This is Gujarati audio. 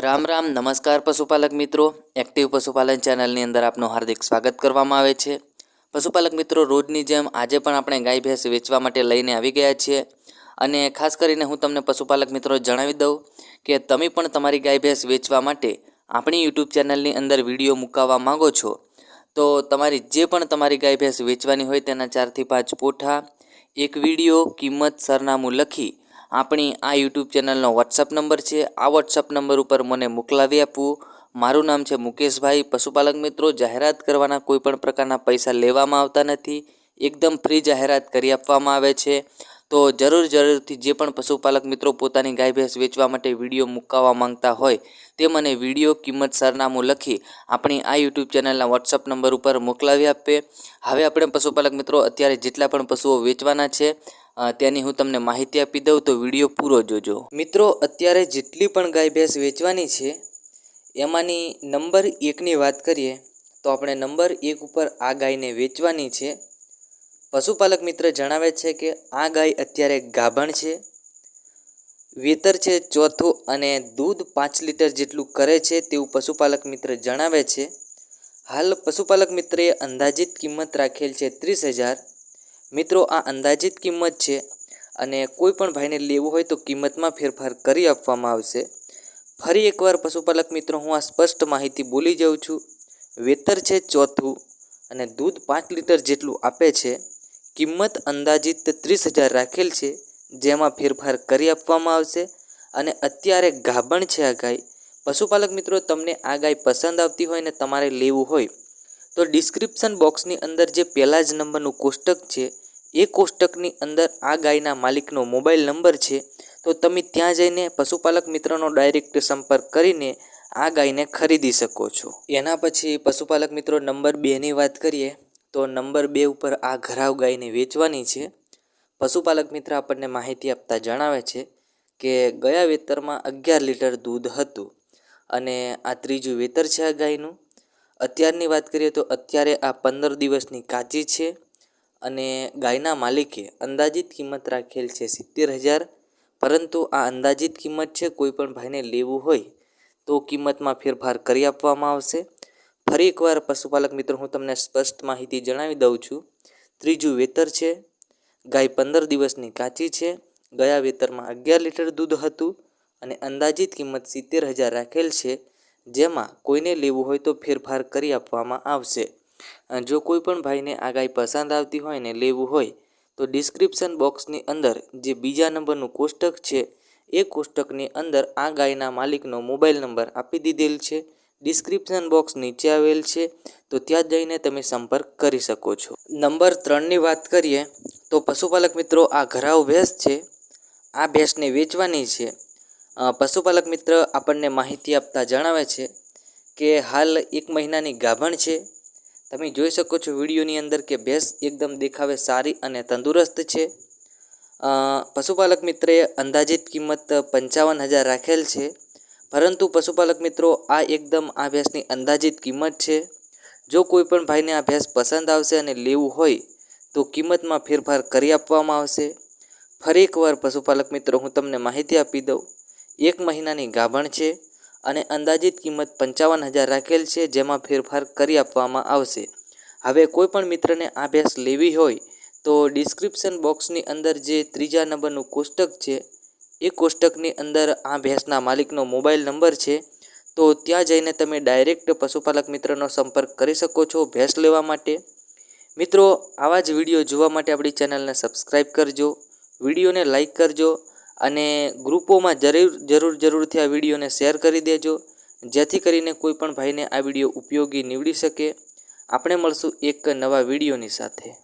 રામ રામ, નમસ્કાર પશુપાલક મિત્રો. એક્ટિવ પશુપાલન ચેનલની અંદર આપનું હાર્દિક સ્વાગત કરવામાં આવે છે. પશુપાલક મિત્રો, રોજની જેમ આજે પણ આપણે ગાય, ભેંસ વેચવા માટે લઈને આવી ગયા છીએ. અને ખાસ કરીને હું તમને પશુપાલક મિત્રો જણાવી દઉં કે તમે પણ તમારી ગાય, ભેંસ વેચવા માટે આપણી યુટ્યુબ ચેનલની અંદર વીડિયો મુકાવવા માંગો છો, તો તમારી જે પણ તમારી ગાય, ભેંસ વેચવાની હોય તેના ચારથી પાંચ પોઠા, એક વીડિયો, કિંમત, સરનામું લખી આપણી આ યુટ્યુબ ચેનલનો વોટ્સઅપ નંબર છે. આ વોટ્સઅપ નંબર ઉપર મને મોકલાવી આપવું મારું નામ છે મુકેશભાઈ. પશુપાલક મિત્રો, જાહેરાત કરવાના કોઈપણ પ્રકારના પૈસા લેવામાં આવતા નથી. એકદમ ફ્રી જાહેરાત કરી આપવામાં આવે છે. તો જરૂર જરૂરથી જે પણ પશુપાલક મિત્રો પોતાની ગાય ભેંસ વેચવા માટે વીડિયો મુકાવવા માંગતા હોય, તે મને વીડિયો કિંમત સરનામું લખી આપણી આ યુટ્યુબ ચેનલના વોટ્સઅપ નંબર ઉપર મોકલાવી આપે. હવે આપણે પશુપાલક મિત્રો, અત્યારે જેટલા પણ પશુઓ વેચવાના છે તેની હું તમને માહિતી આપી દઉં તો વીડિયો પૂરો જોજો. મિત્રો, અત્યારે જેટલી પણ ગાય ભેંસ વેચવાની છે, એમાંની નંબર એકની વાત કરીએ, તો આપણે નંબર એક ઉપર આ ગાયને વેચવાની છે. પશુપાલક મિત્ર જણાવે છે કે આ ગાય અત્યારે ગાભણ છે, વેતર છે ચોથું અને દૂધ પાંચ લીટર જેટલું કરે છે તેવું પશુપાલક મિત્ર જણાવે છે. હાલ પશુપાલક મિત્રએ અંદાજિત કિંમત રાખેલ છે ત્રીસ હજાર. મિત્રો, આ અંદાજિત કિંમત છે અને કોઈ પણ ભાઈને લેવું હોય તો કિંમતમાં ફેરફાર કરી આપવામાં આવશે. ફરી એકવાર પશુપાલક મિત્રો, હું આ સ્પષ્ટ માહિતી બોલી જાઉં છું. વેતર છે ચોથું અને દૂધ પાંચ લીટર જેટલું આપે છે. કિંમત અંદાજિત ત્રીસ હજાર રાખેલ છે, જેમાં ફેરફાર કરી આપવામાં આવશે. અને અત્યારે ગાભણ છે આ ગાય પશુપાલક મિત્રો, તમને આ ગાય પસંદ આવતી હોય ને તમારે લેવું હોય તો ડિસ્ક્રિપ્શન બોક્સની અંદર જે પહેલા જ નંબરનું કોષ્ટક છે, એ કોષ્ટકની અંદર આ ગાયના માલિકનો મોબાઈલ નંબર છે. તો તમે ત્યાં જઈને પશુપાલક મિત્રનો ડાયરેક્ટ સંપર્ક કરીને આ ગાયને ખરીદી શકો છો. એના પછી પશુપાલક મિત્રો નંબર બેની વાત કરીએ, તો નંબર બે ઉપર આ ઘરાવ ગાયને વેચવાની છે. પશુપાલક મિત્ર આપણને માહિતી આપતા જણાવે છે કે ગયા વેતરમાં અગિયાર લીટર દૂધ હતું અને આ ત્રીજું વેતર છે આ ગાયનું. અત્યારની વાત કરીએ તો અત્યારે આ પંદર દિવસની કાચી છે અને ગાયના માલિકે અંદાજિત કિંમત રાખેલ છે સિત્તેર હજાર. પરંતુ આ અંદાજિત કિંમત છે કોઈપણ ભાઈને લેવું હોય તો કિંમતમાં ફેરફાર કરી આપવામાં આવશે. ફરી એકવાર પશુપાલક મિત્રો, હું તમને સ્પષ્ટ માહિતી જણાવી દઉં છું. ત્રીજું વેતર છે. ગાય પંદર દિવસની કાચી છે. ગયા વેતરમાં અગિયાર લીટર દૂધ હતું અને અંદાજિત કિંમત સિત્તેર હજાર રાખેલ છે. જેમાં કોઈને લેવું હોય તો ફેરફાર કરી આપવામાં આવશે. જો કોઈ પણ ભાઈને આ ગાય પસંદ આવતી હોય ને લેવું હોય, તો ડિસ્ક્રિપ્શન બોક્સની અંદર જે બીજા નંબરનું કોષ્ટક છે, એ કોષ્ટકની અંદર આ ગાયના માલિકનો મોબાઈલ નંબર આપી દીધેલ છે. ડિસ્ક્રિપ્શન બોક્સ નીચે આવેલ છે, તો ત્યાં જઈને તમે સંપર્ક કરી શકો છો. નંબર ત્રણની વાત કરીએ, તો પશુપાલક મિત્રો આ ઘરાવ ભેંસ છે. આ ભેંસને વેચવાની છે. પશુપાલક મિત્ર આપણને માહિતી આપતા જણાવે છે કે હાલ એક મહિનાની ગાભણ છે. તમે જોઈ શકો છો વિડીયોની અંદર કે ભેંસ એકદમ દેખાવે સારી અને તંદુરસ્ત છે. પશુપાલક મિત્રે અંદાજિત કિંમત પંચાવન હજાર રાખેલ છે. પરંતુ પશુપાલક મિત્રો, આ એકદમ આ ભેંસની અંદાજિત કિંમત છે. જો કોઈ પણ ભાઈને આ ભેંસ પસંદ આવશે અને લેવું હોય, તો કિંમતમાં ફેરફાર કરી આપવામાં આવશે. ફરી એકવાર પશુપાલક મિત્રો, હું તમને માહિતી આપી દઉં. એક મહિનાની ગાભણ છે અને અંદાજિત કિંમત પંચાવન હજાર રાખેલ છે, જેમાં ફેરફાર કરી આપવામાં આવશે. હવે કોઈ પણ મિત્રને આ ભેંસ લેવી હોય તો ડિસ્ક્રિપ્શન બોક્સની અંદર જે ત્રીજા નંબરનું કોષ્ટક છે, એ કોષ્ટકની અંદર આ ભેંસના માલિકનો મોબાઈલ નંબર છે, તો ત્યાં જઈને તમે ડાયરેક્ટ પશુપાલક મિત્રનો સંપર્ક કરી શકો છો ભેંસ લેવા માટે. મિત્રો, આવા જ વીડિયો જોવા માટે આપણી ચેનલને સબસ્ક્રાઈબ કરજો, વિડીયોને લાઈક કરજો અને ગ્રુપોમાં જરૂર જરૂર, જરૂરથી આ વિડીયોને શેર કરી દેજો. જેથી કરીને કોઈ પણ ભાઈને આ વીડિયો ઉપયોગી નીવડી શકે. આપણે મળશું એક નવા વિડીયોની સાથે.